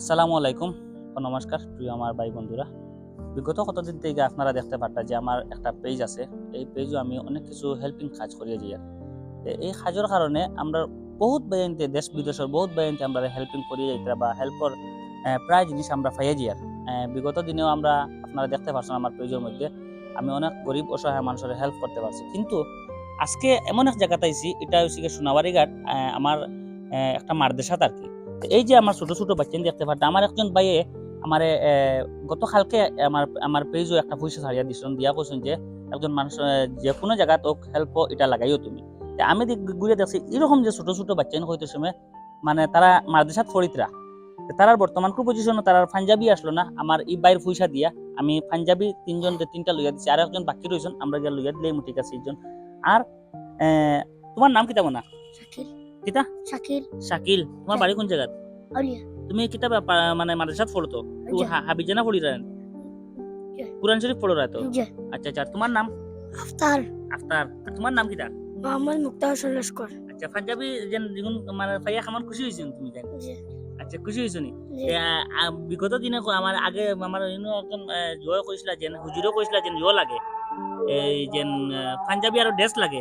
আসসালামু আলাইকুম নমস্কার, প্রিয় আমার ভাই বন্ধুরা। বিগত কতদিন থেকে আপনারা দেখতে পারতা যে আমার একটা পেজ আছে। এই পেজও আমি অনেক কিছু হেল্পিং কাজ করিয়ে যাই এই কাজের কারণে আমরা বহুত বাইনতে দেশ বিদেশের বহুত বাইনতে আমরা হেল্পিং করিয়ে যাইতে বা হেল্পর প্রায় জিনিস আমরা পাইয়ে যাই বিগত দিনেও আমরা আপনারা দেখতে পাচ্ছেন আমার পেজের মধ্যে, আমি অনেক গরিব অসহায় মানুষের হেল্প করতে পারছি। কিন্তু আজকে এমন এক জায়গাতে আইছি, এটা হচ্ছে সোনাবাড়ি ঘাট আমার একটা মারদেশাত আর কি। এই যে আমার ছোট ছোট বাচ্চা দেখতে পারতাম, আমার একজন ভাইয়ে আমার গত কালকে আমার আমার পেজও একটা পয়সা ছাড়িয়া দিছিলেন দিয়া কইছেন যে, একজন মানুষ যে কোনো জায়গাত ওক হেল্প এটা লাগাইও তুমি। আমি ঘুরে দেখছি, এরকম যে ছোট ছোট বাচ্চা হইতে সময় মানে তারা মাদ্রাসাত ফরিতরা তারার বর্তমান কু পজিশন তারার পাঞ্জাবি আসলো না, আমার এই বাইর পয়সা দিয়া আমি পাঞ্জাবি তিনজন তিনটা লইয়া দিছি। আর একজন বাকি রয়েছেন আমরা গিয়ে লইয়া দিলে আছে এইজন আর তোমার নাম কি কিতা না? শাকিল। কিতা? শাকিল। শাকিল তোমার বাড়ি কোন জায়গা তুমি কিতাব মানে মাদ্রাসাত পড়ো তো? তো হাবিজানা পড়ি রান কুরআন শরীফ পড়ো রায় তো? জি। আচ্ছা আচ্ছা তোমার নাম? আফতার আফতার তোমার নাম কিটা মোহাম্মদ মুক্তার সলস্কর আচ্ছা পাঞ্জাবি যেন যেগুন মানে পাইয়া খামান খুশি হয়েছেন তুমি জানি আচ্ছা খুশি হয়েছো নি? বিগত দিনে আমার আগে আমার একজন আ, জয় কইছিলা যেন হুজুরও কইছিলা যেন ইয়ো লাগে। এই যেন পাঞ্জাবি আর ড্রেস লাগে।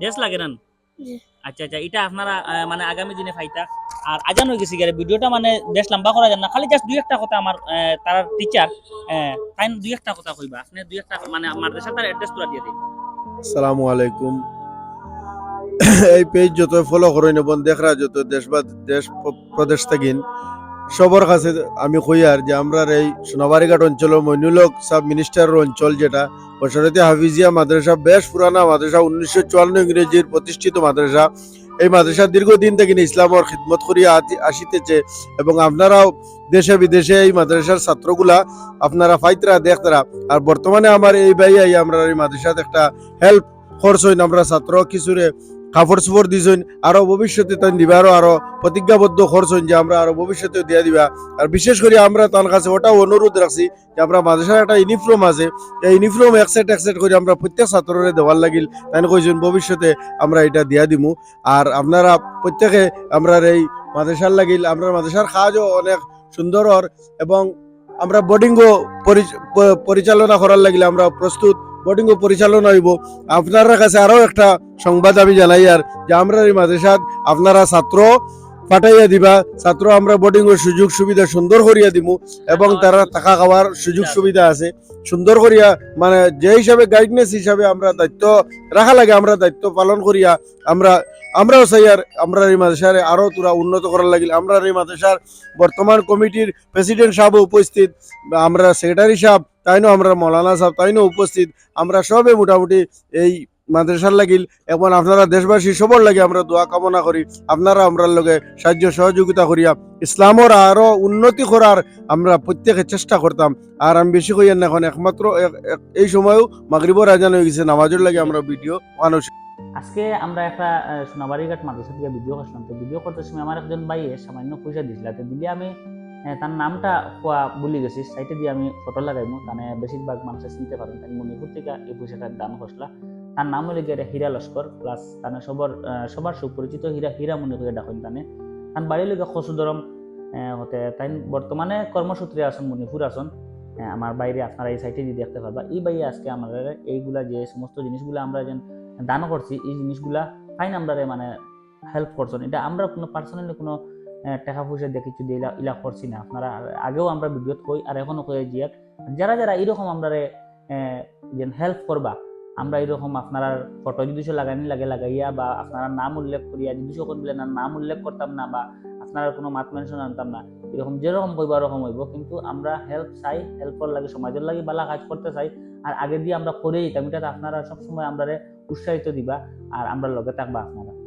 ড্রেস লাগে না। আচ্ছা আচ্ছা এটা আপনারা মানে আগামী দিনে ফাইতা। আর আজান হয়ে গেছে গেলে ভিডিওটা মানে বেশ লম্বা করা যায় না। খালি জাস্ট দুই একটা কথা আমার তার টিচার তাই দুই একটা কথা কইবা। আপনি দুই একটা মানে আমার দেশে তার অ্যাড্রেস পুরা দিয়ে দিন। আসসালামু আলাইকুম। এই পেজ যত ফলো করেন এবং দেখরা যত দেশ বা দেশ প্রদেশ থাকেন সবার কাছে আমি কই আর যে আমরা এই সোনাবাড়িঘাট অঞ্চল মইনুলক সাব মিনিস্টারের অঞ্চল যেটা, বসরতি হাফিজিয়া মাদ্রাসা, বেশ পুরানা মাদ্রাসা, উনিশশো চুয়ান্ন ইংরেজির প্রতিষ্ঠিত মাদ্রাসা। এই মাদ্রাসা দীর্ঘদিন থেকে ইসলামর খিদমত করিয়া আসিতেছে এবং আপনারাও দেশে বিদেশে এই মাদ্রাসার ছাত্রগুলা আপনারা ফাইতরা দেখতরা। আর বর্তমানে আমার এই ভাই আমরা এই মাদ্রাসাত একটা হেল্প খরচ হইন। আমরা ছাত্র কিছুরে কাপড় চোপড় দিছইন আরও ভবিষ্যতে তাই দিবারও আরও প্রতিজ্ঞাবদ্ধ খরচ হইন যে আমরা আরও ভবিষ্যতে দিয়া দিবা। আর বিশেষ করে আমরা তার কাছে ওটাও অনুরোধ রাখছি যে আমরা মাদ্রাসার একটা ইউনিফর্ম আছে, এই ইউনিফর্ম একসেট একসেট করে আমরা প্রত্যেক ছাত্ররে দেওয়ার লাগিল। তাই কইছেন ভবিষ্যতে আমরা এটা দিয়া দিমু। আর আপনারা প্রত্যেকে আমরা এই মাদ্রাসার লাগিল আমরা মাদ্রাসার কাজও অনেক সুন্দর। এবং আমরা বোর্ডিংও পরিচালনা করার লাগিলে, আমরা প্রস্তুত। বোর্ডিংও পরিচালনা হইব। আপনার কাছে আরও একটা সংবাদ আমি জানাই আর যে আমরা এই মাদ্রাসাত আপনারা ছাত্র পাঠাইয়া দিবা ছাত্র আমরা বোর্ডিং এর সুযোগ সুবিধা সুন্দর করিয়া দিমু এবং তারা টাকা খাওয়ার সুযোগ সুবিধা আছে সুন্দর করিয়া মানে যে হিসাবে গাইডনেস হিসাবে আমরা দায়িত্ব রাখা লাগে আমরা দায়িত্ব পালন করিয়া আমরা আমরাও চাই আর আমরা এই মাদ্রাসার আরও তোরা উন্নত করার লাগিল। আমরা এই মাদ্রাসার বর্তমান কমিটির প্রেসিডেন্ট সাহেব উপস্থিত আমরা সেক্রেটারি সাহেব তাইনও আমরা মৌলানা সাহেব তাইনও উপস্থিত? আমরা সবে মোটামুটি এই মাদ্রাসার লাগিল এবং আপনারা দেশবাসী সবর লাগে আমরা দোয়া কামনা করি। আপনারা আমরা লগে সাহায্য সহযোগিতা করিয়া ইসলামর আরও উন্নতি করার আমরা প্রত্যেকে চেষ্টা করতাম। আর আমি বেশি কই না এখন একমাত্র এক- এক- এই সময়ও মাগরিবর আজান হয়ে গেছে নামাজের লাগে আমরা ভিডিও মানুষ আজকে আমরা একটা আহ, সোনাবাড়িঘাট মাদ্রাসা থেকে ভিডিও করছিলাম তো ভিডিও করতে সময় আমার একজন ভাইয়ে সামান্য পয়সা দিছিল তো দিলে আমি তার নামটা কোয়া ভুলে গেছি সাইটে দিয়ে আমি ফটো লাগাইমু। তানে বেশিরভাগ মানুষ চিনতে পারেন তাই মণিপুর থেকে এই পয়সাটা দান করছিলা তার নাম হলে গিয়ে হীরা লস্কর প্লাস তানে সবার সবার সুপরিচিত হীরা হীরা মণি হয়ে ডাকেন তানে। তার বাড়ি লোকে খসুদরম হতে তাই বর্তমানে কর্মসূত্রে আসন মণিপুর আসন আহ, আমার বাইরে আপনারা এই সাইটে দিয়ে দেখতে পারবা। এই বাইরে আজকে আমাদের এইগুলা যে সমস্ত জিনিসগুলো আমরা যেন দান করছি এই জিনিসগুলা ফাইন আমরা মানে হেল্প করছেন। এটা আমরা কোনো পার্সোনালি কোনো টাকা পয়সা দিয়ে কিছু দিয়ে ইলা- করছি না। আপনারা আগেও আমরা ভিডিওত কই আর এখনও কই যে যারা যারা এরকম আমরা যেন হেল্প করবা, আমরা এরকম আপনার ফটো যদি লাগানি লাগে, লাগাইয়া বা আপনারা নাম উল্লেখ করিয়া যদি সকল বলে না নাম উল্লেখ করতাম না বা আপনারা কোনো মাত মেনশন আনতাম না, এরকম যেরকম কইবা ওরকম হইব। কিন্তু আমরা হেল্প চাই হেল্পর লাগে, সমাজের লাগে বালা কাজ করতে চাই। আর আগে দিয়ে আমরা করে যেতাম এটা আপনারা সবসময় আমরা উৎসাহিত দিবা, আর আমরা লগে থাকবা আপনারা।